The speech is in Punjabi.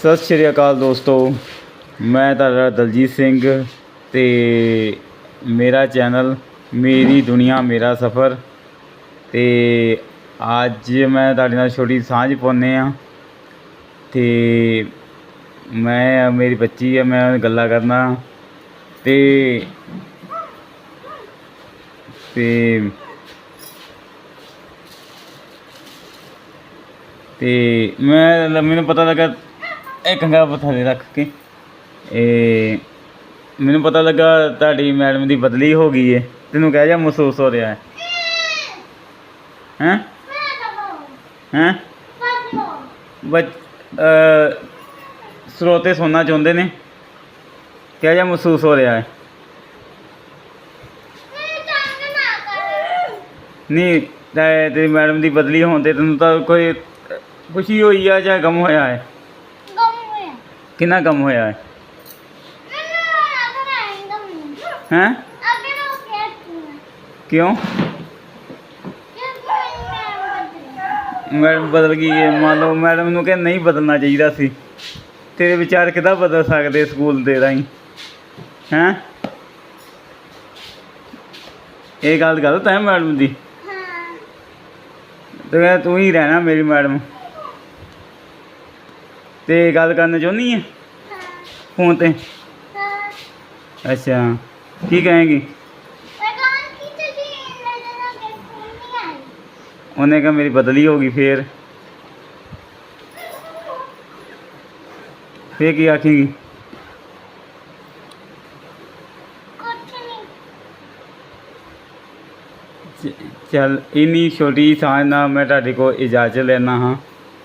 ਸਤਿ ਸ਼੍ਰੀ ਅਕਾਲ ਦੋਸਤੋ, ਮੈਂ ਤੁਹਾਡਾ ਦਲਜੀਤ ਸਿੰਘ ਤੇ ਮੇਰਾ ਚੈਨਲ ਮੇਰੀ ਦੁਨੀਆ, ਮੇਰਾ ਸਫ਼ਰ ਤੇ ਅੱਜ ਮੈਂ ਤੁਹਾਡੇ ਨਾਲ ਛੋਟੀ ਸਾਂਝ ਪਾਉਂਦੇ ਆ ਤੇ ਮੈਂ, ਮੇਰੀ ਬੱਚੀ ਆ, ਮੈਂ ਗੱਲਾਂ ਕਰਨਾ ਤੇ ਤੇ ਤੇ ਮੈਂ, ਮੈਨੂੰ ਪਤਾ ਲੱਗਾ ਇਹ ਕੰਗਾ ਥੱਲੇ ਰੱਖ ਕੇ। ਇਹ ਮੈਨੂੰ ਪਤਾ ਲੱਗਾ ਤੁਹਾਡੀ ਮੈਡਮ ਦੀ ਬਦਲੀ ਹੋ ਗਈ ਹੈ ਤੈਨੂੰ ਕਹਿ ਜਾ ਮਹਿਸੂਸ ਹੋ ਰਿਹਾ ਹੈ ਹੈਂ? ਹੈਂ? ਬੱਚ ਸਰੋਤੇ ਸੁਣਨਾ ਚਾਹੁੰਦੇ ਨੇ। ਕਹਿ ਜਾ ਮਹਿਸੂਸ ਹੋ ਰਿਹਾ ਹੈ ਨਹੀਂ, ਤੇ, ਤੇਰੀ ਮੈਡਮ ਦੀ ਬਦਲੀ ਹੋਣ ਤੇ ਤੈਨੂੰ ਤਾਂ ਕੋਈ ਖੁਸ਼ੀ ਹੋਈ ਆ ਜਾਂ ਗਮ ਹੋਇਆ ਹੈ ਕਿੰਨਾ ਗਮ ਹੋਇਆ ਹੈ? ਹੈਂ? ਕਿਉਂ? ਮੈਡਮ ਬਦਲ ਗਈ ਹੈ। ਮੰਨ ਲਓ ਮੈਡਮ ਨੂੰ ਕਿ ਨਹੀਂ ਬਦਲਣਾ ਚਾਹੀਦਾ ਸੀ। ਤੇਰੇ ਵਿਚਾਰ ਕਿੱਦਾਂ ਬਦਲ ਸਕਦੇ ਸਕੂਲ ਦੇ ਰਾਹੀਂ? ਹੈਂ? ਇਹ ਗੱਲ ਗਲਤ ਹੈ ਮੈਡਮ ਦੀ? ਤੇ ਕਹਿੰਦਾ ਤੂੰ ਹੀ ਰਹਿਣਾ ਮੇਰੀ ਮੈਡਮ। ਤੇ ਗੱਲ ਕਰਨਾ ਚਾਹੁੰਦੀ ਹੈ ਫੋਨ ਤੇ। ਅੱਛਾ, ਕੀ ਕਹੇਗੀ? ਉਹਨੇ ਕਿਹਾ ਮੇਰੀ ਬਦਲੀ ਹੋ ਗਈ ਫੇਰ। ਫੇਰ ਕੀ ਆਖੇਗੀ? ਚ- ਚੱਲ, ਇੰਨੀ ਛੋਟੀ ਸਾਂਝ ਨਾਲ ਮੈਂ ਤੁਹਾਡੇ ਕੋਲ ਇਜਾਜ਼ਤ ਲੈਣਾ ਹਾਂ।